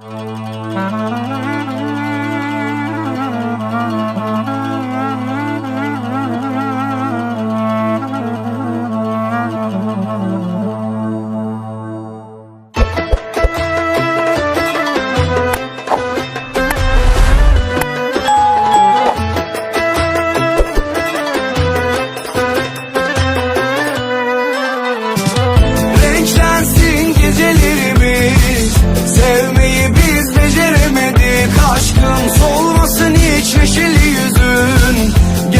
Renklensin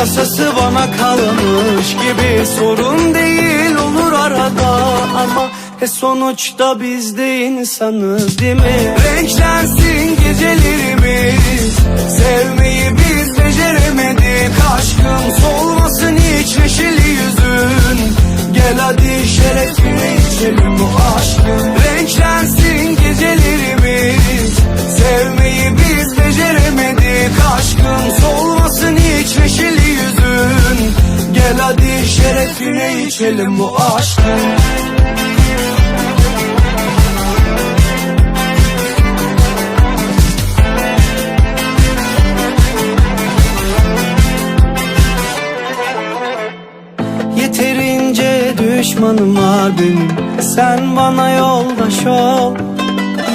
tasası bana kalmış gibi Sorun değil olur arada ama e sonuçta biz de insanız değil mi? Renklensin gecelerimiz Sevmeyi biz beceremedik. Aşkın solmasın hiç neşeli yüzün. Gel hadi şerefine içelim. bu hadi şerefine içelim bu aşkın Yeterince düşmanım var benim Sen bana yoldaş ol.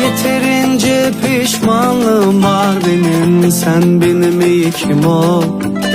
Yeterince pişmanlığım var benim. Sen benim ilkim ol? Akışına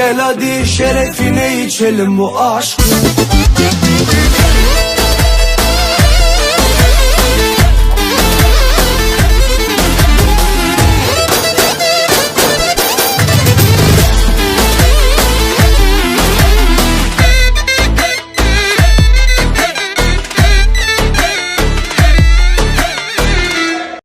Gel hadi şerefine içelim bu aşkın